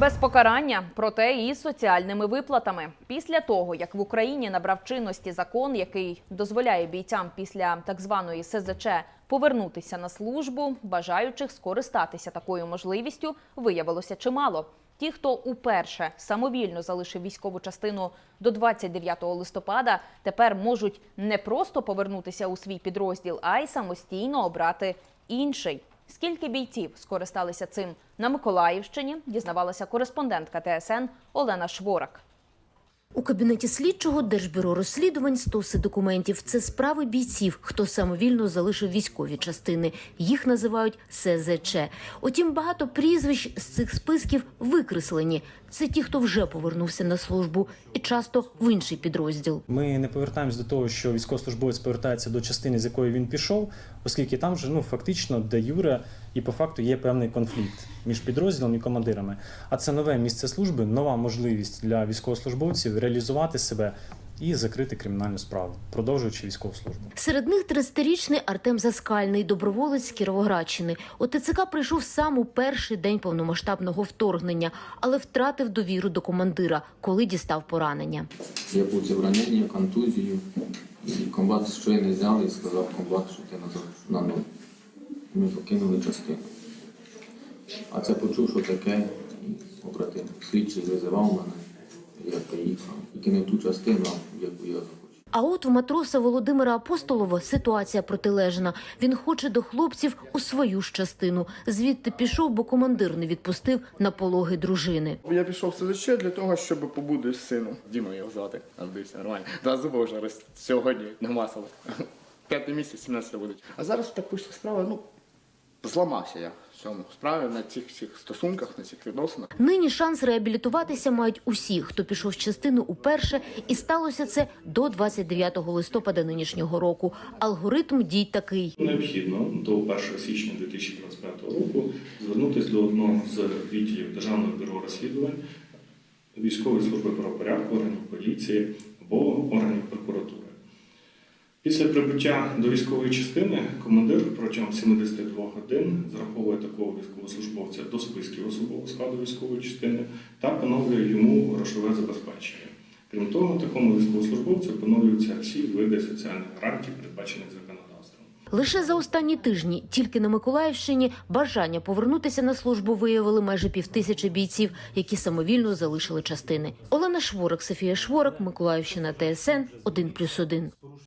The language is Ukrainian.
Без покарання, проте і соціальними виплатами. Після того, як в Україні набрав чинності закон, який дозволяє бійцям після так званої СЗЧ повернутися на службу, бажаючих скористатися такою можливістю виявилося чимало. Ті, хто уперше самовільно залишив військову частину до 29 листопада, тепер можуть не просто повернутися у свій підрозділ, а й самостійно обрати інший. Скільки бійців скористалися цим на Миколаївщині, дізнавалася кореспондентка ТСН Олена Шворак. У кабінеті слідчого Держбюро розслідувань стоси документів. Це справи бійців, хто самовільно залишив військові частини. Їх називають СЗЧ. Утім, багато прізвищ з цих списків викреслені. Це ті, хто вже повернувся на службу, і часто в інший підрозділ. Ми не повертаємось до того, що військовослужбовець повертається до частини, з якої він пішов, оскільки там вже ну фактично де юре і по факту є певний конфлікт між підрозділом і командирами. А це нове місце служби, нова можливість для військовослужбовців реалізувати себе і закрити кримінальну справу, продовжуючи військову службу. Серед них 30-річний Артем Заскальний, доброволець з Кіровоградщини. У ТЦК прийшов сам у перший день повномасштабного вторгнення, але втратив довіру до командира, коли дістав поранення. Я був ранення, контузію, і комбат щойно взяли і сказав комбат, що ти назад на нуль. Ми покинули частину. А це почув, що таке, і побратим. Слідчий визивав мене, я приїхав. Тільки не в ту частину, яку я захочу. А от в матроса Володимира Апостолова ситуація протилежна. Він хоче до хлопців у свою ж частину. Звідти пішов, бо командир не відпустив на пологи дружини. Я пішов в СЗЧ для того, щоб побути з сином. Діма його звати, Андрійся, нормально. Два зуби вже роз... сьогодні намасили. П'ятий місяць, 17 будуть. А зараз так вийшла справа, ну, зламався я в цьому справі, на цих всіх стосунках, на цих відносинах. Нині шанс реабілітуватися мають усі, хто пішов з частини уперше, і сталося це до 29 листопада нинішнього року. Алгоритм дій такий. Необхідно до 1 січня 2025 року звернутися до одного з відділів Державного бюро розслідувань, військової служби правопорядку, органів поліції або. Після прибуття до військової частини командир протягом 72 годин зараховує такого військовослужбовця до списків особового складу військової частини та поновлює йому грошове забезпечення. Крім того, такому військовослужбовцю поновлюються всі види соціальних гарантій, передбачених законодавством. Лише за останні тижні тільки на Миколаївщині бажання повернутися на службу виявили майже півтисячі бійців, які самовільно залишили частини. Олена Шворак, Софія Шворак, Миколаївщина, ТСН 1+,1.